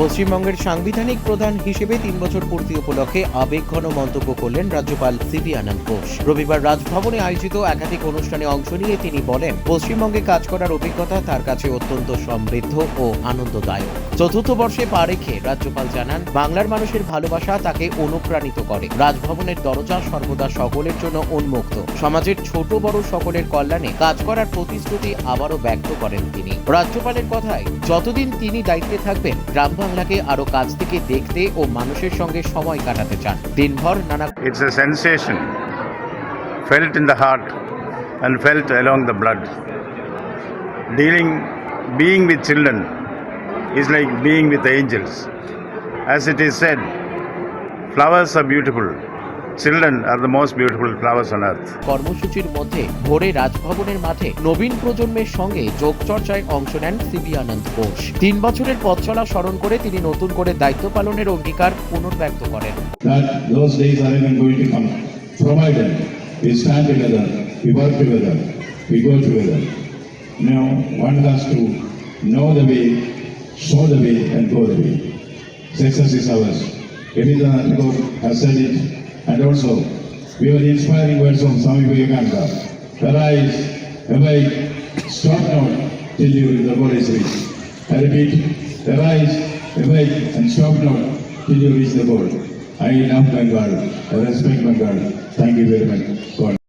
পশ্চিমবঙ্গের সাংবিধানিক প্রধান হিসেবে তিন বছর পূর্তি উপলক্ষে আবেগঘন মন্তব্য করলেন রাজ্যপাল সিবি আনন্দ ঘোষ। রবিবার রাজভবনে আয়োজিত একাধিক অনুষ্ঠানে অংশ নিয়ে তিনি বলেন, পশ্চিমবঙ্গে কাজ করার অভিজ্ঞতা তার কাছে অত্যন্ত সমৃদ্ধ ও আনন্দদায়ক। চতুর্থ বর্ষে পা রেখে রাজ্যপাল জানান, বাংলার মানুষের ভালোবাসা তাকে অনুপ্রাণিত করে। রাজভবনের দরজা সর্বদা সকলের জন্য উন্মুক্ত। সমাজের ছোট বড় সকলের কল্যাণে কাজ করার প্রতিশ্রুতি আবারও ব্যক্ত করেন তিনি। রাজ্যপালের কথায়, যতদিন তিনি দায়িত্বে থাকবেন গ্রাম বাংলাকে আরও কাছ থেকে দেখতে ও মানুষের সঙ্গে সময় কাটাতে চান দিনভর নানা It's a sensation felt in the heart and felt along the blood. Dealing, being with children is like being with angels. As it is said, flowers are beautiful. Children are the most beautiful flowers on earth. কর্মসূচির মধ্যে ভোরে রাজভবনের মাঠে নবীন প্রজন্মের সঙ্গে যোগচর্চায় অংশ নেন CB আনন্দ ঘোষ তিন বছরের পথ চলা স্মরণ করে তিনি নতুন করে দায়িত্ব পালনের অঙ্গীকার পুনর্ব্যক্ত করেন that those days are even going to come. Provided we stand together, we work together, we go together. Now, one has to know the way, show the way, and go the way. Success is ours. Has said it, and also we have the inspiring words from Swami Vivekananda. Arise, awake, stop not till you reach the goal. I repeat, arise, awake, and stop not till you reach the goal. I love Bengal. I respect Bengal. Thank you very much. God.